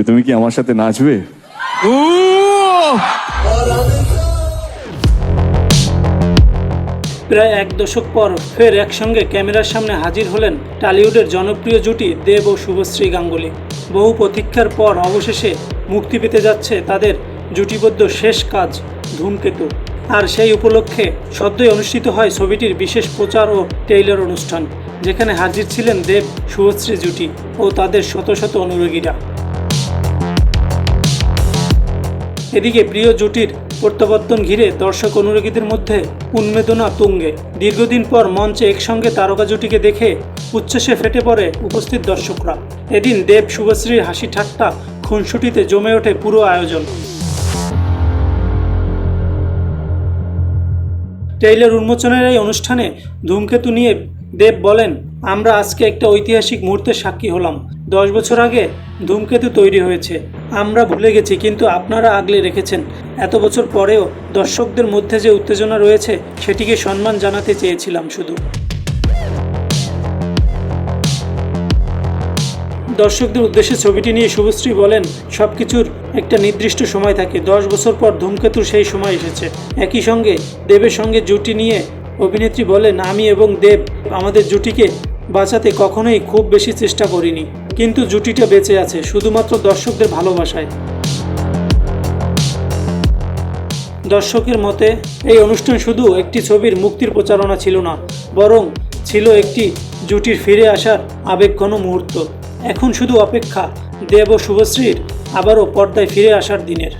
যে তুমি কি আমার সাথে নাচবে? প্রায় এক দশক পর ফের একসঙ্গে ক্যামেরার সামনে হাজির হলেন টালিউডের জনপ্রিয় জুটি দেব ও শুভশ্রী গাঙ্গুলি। বহু প্রতীক্ষার পর অবশেষে মুক্তি পেতে যাচ্ছে তাদের জুটিবদ্ধ শেষ কাজ, ধূমকেতু। আর সেই উপলক্ষে সদ্যই অনুষ্ঠিত হয় ছবিটির বিশেষ প্রচার ও টেইলার অনুষ্ঠান, যেখানে হাজির ছিলেন দেব, শুভশ্রী জুটি ও তাদের শত শত অনুরাগীরা। এদিকে প্রিয় জুটির প্রত্যাবর্তন ঘিরে দর্শক অনুরাগীদের মধ্যে উন্মেদনা তুঙ্গে। দীর্ঘদিন পর মঞ্চে একসঙ্গে তারকা জুটিকে দেখে উচ্ছ্বাসে ফেটে পড়ে উপস্থিত দর্শকরা। এদিন দেব শুভশ্রীর হাসি ঠাট্টা খুনসুটিতে জমে ওঠে পুরো আয়োজন। ট্রেইলার উন্মোচনের এই অনুষ্ঠানে ধূমকেতু নিয়ে দেব বলেন, আমরা আজকে একটা ঐতিহাসিক মুহূর্তের সাক্ষী হলাম। দশ বছর আগে ধূমকেতু তৈরি হয়েছে। আমরা ভুলে গেছি, কিন্তু আপনারা আগলে রেখেছেন। এত বছর পরেও দর্শকদের মধ্যে যে উত্তেজনা রয়েছে, সেটিকে সম্মান জানাতে চেয়েছিলাম শুধু। দর্শকদের উদ্দেশ্যে ছবিটি নিয়ে শুভশ্রী বলেন সব কিছুর একটা নির্দিষ্ট সময় থাকে। দশ বছর পর ধূমকেতুর সেই সময় এসেছে। একই সঙ্গে দেবের সঙ্গে জুটি নিয়ে অভিনেত্রী বলেন, আমি এবং দেব আমাদের জুটিকে বাঁচাতে কখনোই খুব বেশি চেষ্টা করিনি। কিন্তু জুটিটা বেঁচে আছে, শুধুমাত্র দর্শকদের ভালোবাসায়। দর্শকের মতে, এই অনুষ্ঠান শুধু একটি ছবির মুক্তির প্রচারণা ছিল না, বরং ছিল একটি জুটির ফিরে আসার আবেগঘন মুহূর্ত। এখন শুধু অপেক্ষা, দেব ও শুভশ্রীর আবারও পর্দায় ফিরে আসার দিনের।